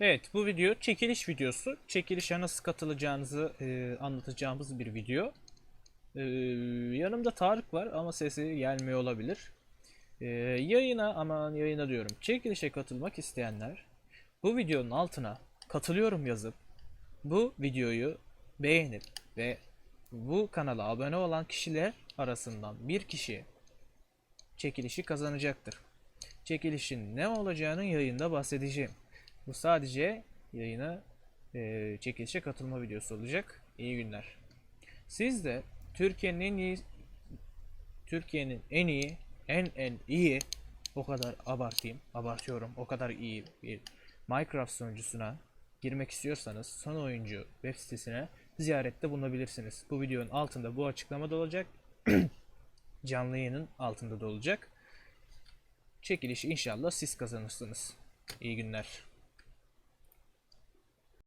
Evet bu video çekiliş videosu. Çekilişe nasıl katılacağınızı e, anlatacağımız bir video. E, yanımda Tarık var ama sesi gelmiyor olabilir. E, yayına aman yayına diyorum. Çekilişe katılmak isteyenler bu videonun altına katılıyorum yazıp bu videoyu beğenip ve bu kanala abone olan kişiler arasından bir kişi çekilişi kazanacaktır. Çekilişin ne olacağının yayında bahsedeceğim. Bu sadece yayına e, çekilişe katılma videosu olacak. İyi günler. Siz de Türkiye'nin en iyi Türkiye'nin en iyi en en iyi o kadar abartayım abartıyorum o kadar iyi bir Minecraft sunucusuna girmek istiyorsanız son oyuncu web sitesine ziyarette bulunabilirsiniz. Bu videonun altında bu açıklamada olacak. Canlı yayının altında da olacak. Çekilişi inşallah siz kazanırsınız. İyi günler.